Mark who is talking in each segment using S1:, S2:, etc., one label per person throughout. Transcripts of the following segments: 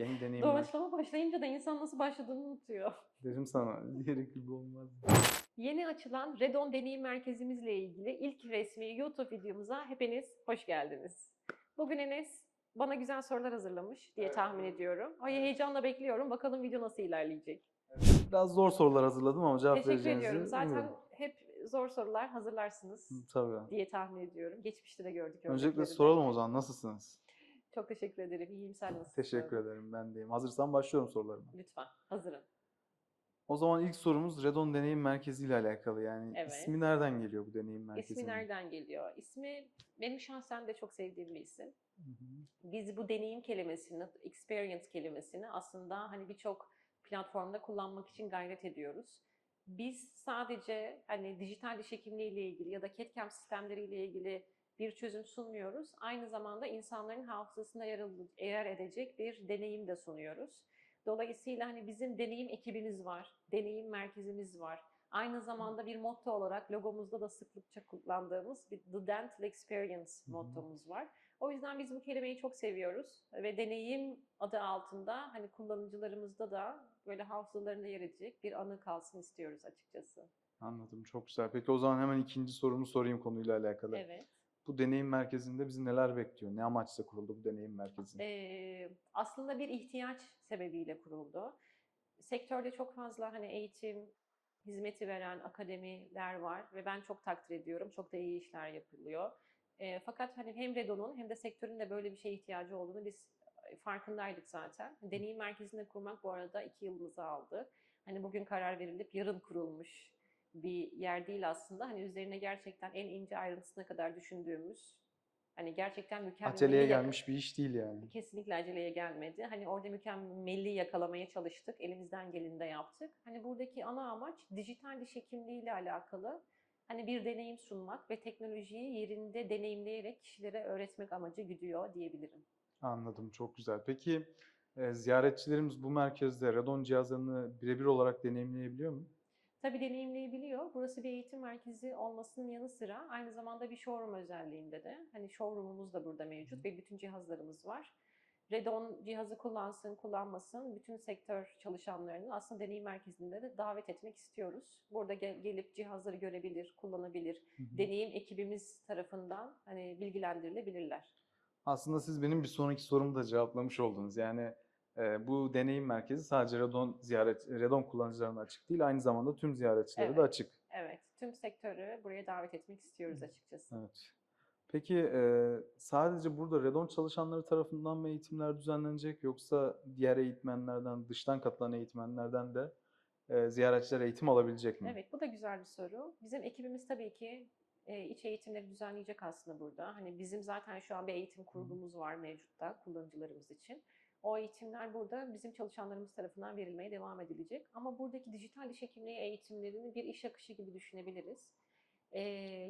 S1: Yeni deneyimler.
S2: Doğaçlama başlayınca da insan nasıl başladığını unutuyor.
S1: Dedim sana diyerek gibi olmaz.
S2: Yeni açılan Redon Deneyim Merkezimizle ilgili ilk resmi YouTube videomuza hepiniz hoş geldiniz. Bugün Enes bana güzel sorular hazırlamış diye
S1: Evet.
S2: tahmin ediyorum. Ay heyecanla bekliyorum. Bakalım video nasıl ilerleyecek.
S1: Biraz zor sorular hazırladım ama cevap
S2: Teşekkür
S1: vereceğinizi
S2: ediyorum. Zaten
S1: umuyorum.
S2: hep zor sorular hazırlarsınız
S1: Tabii.
S2: diye tahmin ediyorum. Geçmişte de gördük.
S1: Öncelikle soralım o zaman nasılsınız?
S2: Çok teşekkür ederim. İyiyim sen nasılsın?
S1: Teşekkür ederim ben deyim. Hazırsan başlıyorum sorularıma.
S2: Lütfen. Hazırım.
S1: O zaman ilk sorumuz Redon Deneyim Merkezi ile alakalı. Yani
S2: Evet.
S1: ismi nereden geliyor bu deneyim merkezinin?
S2: İsmi nereden geliyor? İsmi benim şahsen de çok sevdiğim bir isim.
S1: Hı hı.
S2: Biz bu deneyim kelimesini, experience kelimesini aslında hani birçok platformda kullanmak için gayret ediyoruz. Biz sadece hani dijital diş hekimliği ile ilgili ya da CAD/CAM sistemleri ile ilgili bir çözüm sunmuyoruz. Aynı zamanda insanların hafızasında yer, edecek bir deneyim de sunuyoruz. Dolayısıyla hani bizim deneyim ekibimiz var, deneyim merkezimiz var. Aynı zamanda bir motto olarak logomuzda da sıklıkça kullandığımız bir The Dental Experience mottomuz var. O yüzden biz bu kelimeyi çok seviyoruz ve deneyim adı altında hani kullanıcılarımızda da böyle hafızalarında yer edecek bir anı kalsın istiyoruz açıkçası.
S1: Anladım çok güzel. Peki o zaman hemen ikinci sorumu sorayım konuyla alakalı.
S2: Evet.
S1: Bu deneyim merkezinde bizi neler bekliyor? Ne amaçla kuruldu bu deneyim merkezi?
S2: Ee, aslında bir ihtiyaç sebebiyle kuruldu. Sektörde çok fazla hani eğitim hizmeti veren akademiler var ve ben çok takdir ediyorum. Çok da iyi işler yapılıyor. Ee, fakat hani hem Redon'un hem de sektörün de böyle bir şeye ihtiyacı olduğunu biz e, farkındaydık zaten. Deneyim merkezini kurmak bu arada iki yılımızı aldı. Hani bugün karar verilip yarın kurulmuş bir yer değil aslında. Hani üzerine gerçekten en ince ayrıntısına kadar düşündüğümüz, hani gerçekten mükemmel
S1: Aceleye gelmiş bir iş değil yani.
S2: kesinlikle aceleye gelmedi. Hani orada mükemmelliği yakalamaya çalıştık. Elimizden geleni de yaptık. Hani buradaki ana amaç dijital diş hekimliği ile alakalı hani bir deneyim sunmak ve teknolojiyi yerinde deneyimleyerek kişilere öğretmek amacı güdüyor diyebilirim.
S1: Anladım çok güzel. Peki e, ziyaretçilerimiz bu merkezde radon cihazlarını birebir olarak deneyimleyebiliyor mu?
S2: Tabii deneyimleyebiliyor. Burası bir eğitim merkezi olmasının yanı sıra aynı zamanda bir showroom özelliğinde de. Hani showroom'umuz da burada mevcut ve bütün cihazlarımız var. Redon cihazı kullansın, kullanmasın bütün sektör çalışanlarını aslında deneyim merkezinde de davet etmek istiyoruz. Burada gel- gelip cihazları görebilir, kullanabilir.
S1: Hı hı.
S2: Deneyim ekibimiz tarafından hani bilgilendirilebilirler.
S1: Aslında siz benim bir sonraki sorumu da cevaplamış oldunuz. Yani e, bu deneyim merkezi sadece radon ziyaret radon kullanıcılarına açık değil, aynı zamanda tüm ziyaretçilere de
S2: Evet.
S1: açık.
S2: Evet, tüm sektörü buraya davet etmek istiyoruz açıkçası.
S1: Evet. Peki e, sadece burada radon çalışanları tarafından mı eğitimler düzenlenecek yoksa diğer eğitmenlerden, dıştan katılan eğitmenlerden de e, ziyaretçiler eğitim alabilecek mi?
S2: Evet, bu da güzel bir soru. Bizim ekibimiz tabii ki e, iç eğitimleri düzenleyecek aslında burada. Hani bizim zaten şu an bir eğitim kurgumuz var mevcutta kullanıcılarımız için. O eğitimler burada bizim çalışanlarımız tarafından verilmeye devam edilecek. Ama buradaki dijital diş hekimliği eğitimlerini bir iş akışı gibi düşünebiliriz. E,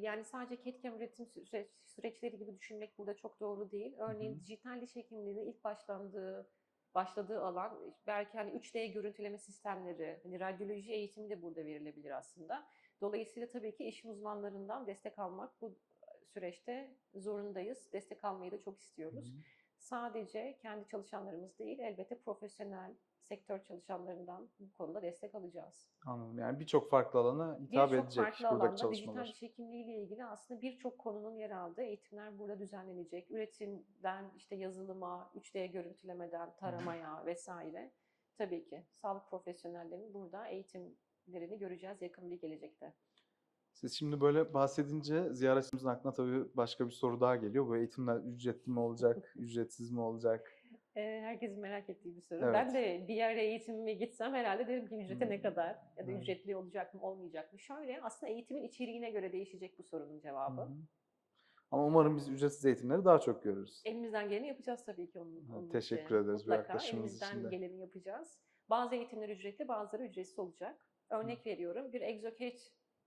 S2: yani sadece CAD/CAM üretim süreç- süreçleri gibi düşünmek burada çok doğru değil. Örneğin
S1: hı.
S2: dijital diş hekimliğinin ilk başlandığı başladığı alan belki hani 3D görüntüleme sistemleri, hani radyoloji eğitimi de burada verilebilir aslında. Dolayısıyla tabii ki işin uzmanlarından destek almak bu süreçte zorundayız. Destek almayı da çok
S1: Hı
S2: istiyoruz.
S1: hı.
S2: Sadece kendi çalışanlarımız değil, elbette profesyonel sektör çalışanlarından bu konuda destek alacağız.
S1: Anladım. Yani birçok farklı alana hitap
S2: Birçok
S1: edecek
S2: farklı
S1: buradaki
S2: alanda
S1: çalışmalar.
S2: dijital diş hekimliği ile ilgili aslında birçok konunun yer aldığı eğitimler burada düzenlenecek. Üretimden işte yazılıma, 3D görüntülemeden taramaya vesaire. Tabii ki sağlık profesyonellerinin burada eğitimlerini göreceğiz yakın bir gelecekte.
S1: Siz şimdi böyle bahsedince ziyaretçimizin aklına tabii başka bir soru daha geliyor. Bu eğitimler ücretli mi olacak, ücretsiz mi olacak?
S2: Ee, herkesin merak ettiği bir soru.
S1: Evet.
S2: Ben de bir yere eğitimime gitsem herhalde derim ki ücrete ne
S1: Hmm.
S2: kadar ya da
S1: Evet.
S2: ücretli olacak mı olmayacak mı? Şöyle aslında eğitimin içeriğine göre değişecek bu sorunun cevabı.
S1: Hı hı. Ama umarım biz ücretsiz eğitimleri daha çok görürüz.
S2: Elimizden geleni yapacağız tabii ki onun, onun
S1: teşekkür
S2: için.
S1: ederiz bu yaklaşımınız için
S2: elimizden
S1: de.
S2: geleni yapacağız. Bazı eğitimler ücretli, bazıları ücretsiz olacak. Örnek veriyorum, bir Exocad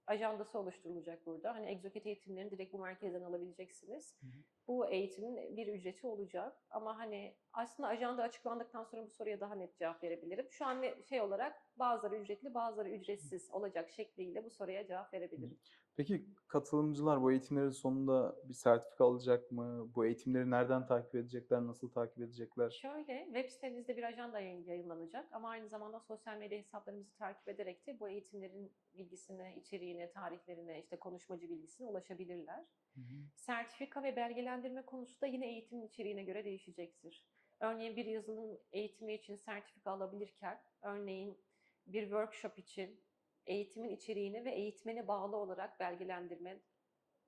S2: ajandası oluşturulacak burada. Hani Exocad eğitimlerini direkt bu merkezden alabileceksiniz.
S1: Hı hı.
S2: Bu eğitimin bir ücreti olacak. Ama hani aslında ajanda açıklandıktan sonra bu soruya daha net cevap verebilirim. Şu an şey olarak bazıları ücretli, bazıları ücretsiz olacak şekliyle bu soruya cevap verebilirim.
S1: Peki katılımcılar bu eğitimlerin sonunda bir sertifika alacak mı? Bu eğitimleri nereden takip edecekler, nasıl takip edecekler?
S2: Şöyle, web sitemizde bir ajanda yayın- yayınlanacak ama aynı zamanda sosyal medya hesaplarımızı takip ederek de bu eğitimlerin bilgisine, içeriğine, tarihlerine, işte konuşmacı bilgisine ulaşabilirler.
S1: Hı hı.
S2: Sertifika ve belgelendirme konusu da yine eğitimin içeriğine göre değişecektir. Örneğin bir yazılım eğitimi için sertifika alabilirken, örneğin bir workshop için eğitimin içeriğine ve eğitmene bağlı olarak belgelendirme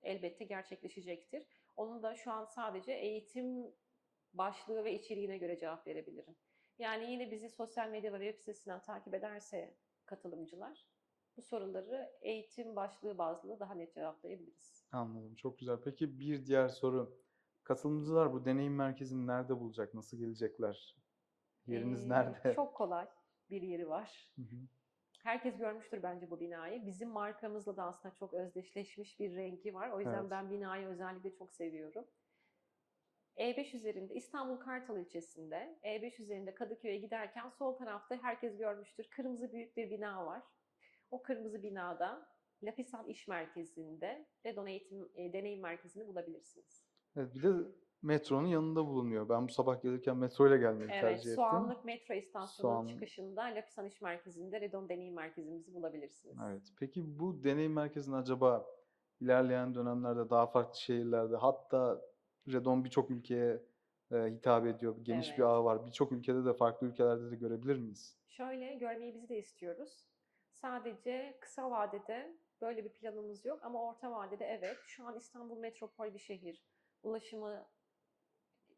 S2: elbette gerçekleşecektir. Onun da şu an sadece eğitim başlığı ve içeriğine göre cevap verebilirim. Yani yine bizi sosyal medya ve web sitesinden takip ederse katılımcılar bu soruları eğitim başlığı bazlı daha net cevaplayabiliriz.
S1: Anladım. Çok güzel. Peki bir diğer soru. Katılımcılar bu deneyim merkezini nerede bulacak? Nasıl gelecekler? Yeriniz
S2: Ee,
S1: nerede?
S2: Çok kolay bir yeri var.
S1: Hı hı.
S2: Herkes görmüştür bence bu binayı. Bizim markamızla da aslında çok özdeşleşmiş bir rengi var. O yüzden
S1: Evet.
S2: ben binayı özellikle çok seviyorum. E5 üzerinde İstanbul Kartal ilçesinde E5 üzerinde Kadıköy'e giderken sol tarafta herkes görmüştür. Kırmızı büyük bir bina var. O kırmızı binada Lapisan İş Merkezi'nde Redon Eğitim e, Deneyim Merkezi'ni bulabilirsiniz.
S1: Evet, bir de metronun yanında bulunuyor. Ben bu sabah gelirken metro ile gelmeyi
S2: Evet,
S1: tercih ettim.
S2: Soğanlık metro istasyonunun
S1: Soğan-
S2: çıkışında Lapisan İş Merkezi'nde Redon Deneyim Merkezimizi bulabilirsiniz.
S1: Evet. Peki bu deneyim merkezini acaba ilerleyen dönemlerde daha farklı şehirlerde hatta Redon birçok ülkeye e, hitap ediyor. Geniş bir
S2: Evet.
S1: ağı var. Birçok ülkede de farklı ülkelerde de görebilir miyiz?
S2: Şöyle görmeyi biz de istiyoruz. Sadece kısa vadede böyle bir planımız yok ama orta vadede evet. Şu an İstanbul metropol bir şehir. Ulaşımı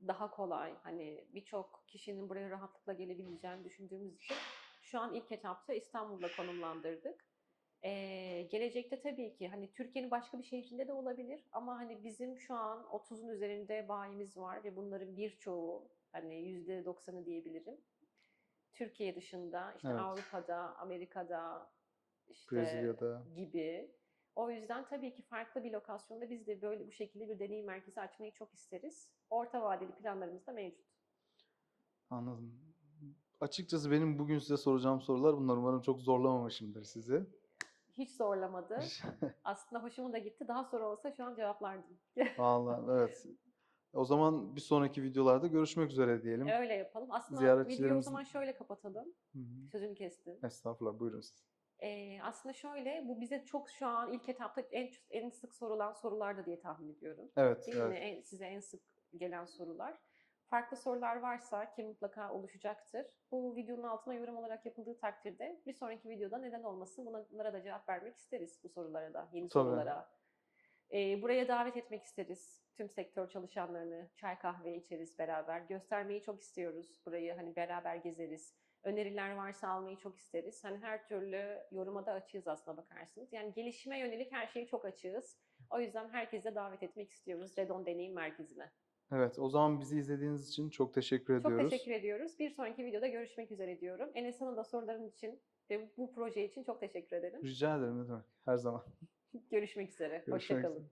S2: daha kolay. Hani birçok kişinin buraya rahatlıkla gelebileceğini düşündüğümüz için şu an ilk etapta İstanbul'da konumlandırdık. Ee, gelecekte tabii ki hani Türkiye'nin başka bir şehrinde de olabilir ama hani bizim şu an 30'un üzerinde bayimiz var ve bunların birçoğu hani %90'ı diyebilirim. Türkiye dışında işte
S1: Evet.
S2: Avrupa'da, Amerika'da işte
S1: Brezilya'da.
S2: gibi. O yüzden tabii ki farklı bir lokasyonda biz de böyle bu şekilde bir deneyim merkezi açmayı çok isteriz. Orta vadeli planlarımız da mevcut.
S1: Anladım. Açıkçası benim bugün size soracağım sorular bunlar. Umarım çok zorlamamışımdır sizi.
S2: Hiç zorlamadı. Aslında hoşuma da gitti. Daha sonra olsa şu an cevaplardım.
S1: Vallahi evet. O zaman bir sonraki videolarda görüşmek üzere diyelim.
S2: Öyle yapalım. Aslında videoyu o zaman şöyle kapatalım.
S1: Hı hı.
S2: Sözünü kestim.
S1: Estağfurullah buyurun siz.
S2: Ee, aslında şöyle, bu bize çok şu an ilk etapta en, en sık sorulan sorulardı diye tahmin ediyorum.
S1: Evet,
S2: Değil mi?
S1: evet.
S2: En- size en sık gelen sorular. Farklı sorular varsa ki mutlaka oluşacaktır. Bu videonun altına yorum olarak yapıldığı takdirde bir sonraki videoda neden olmasın bunlara da cevap vermek isteriz bu sorulara da, yeni
S1: Tabii.
S2: sorulara. Ee, buraya davet etmek isteriz tüm sektör çalışanlarını. Çay kahve içeriz beraber. Göstermeyi çok istiyoruz burayı. Hani beraber gezeriz. Öneriler varsa almayı çok isteriz. Hani her türlü yoruma da açığız aslına bakarsınız. Yani gelişime yönelik her şeyi çok açığız. O yüzden herkese davet etmek istiyoruz Redon Deneyim Merkezi'ne.
S1: Evet, o zaman bizi izlediğiniz için çok teşekkür
S2: Çok
S1: ediyoruz.
S2: teşekkür ediyoruz. Bir sonraki videoda görüşmek üzere diyorum. Enes Hanım da soruların için ve bu proje için çok teşekkür ederim.
S1: Rica ederim ne demek. Her zaman.
S2: Görüşmek üzere.
S1: Görüşmek
S2: Hoşçakalın.
S1: üzere.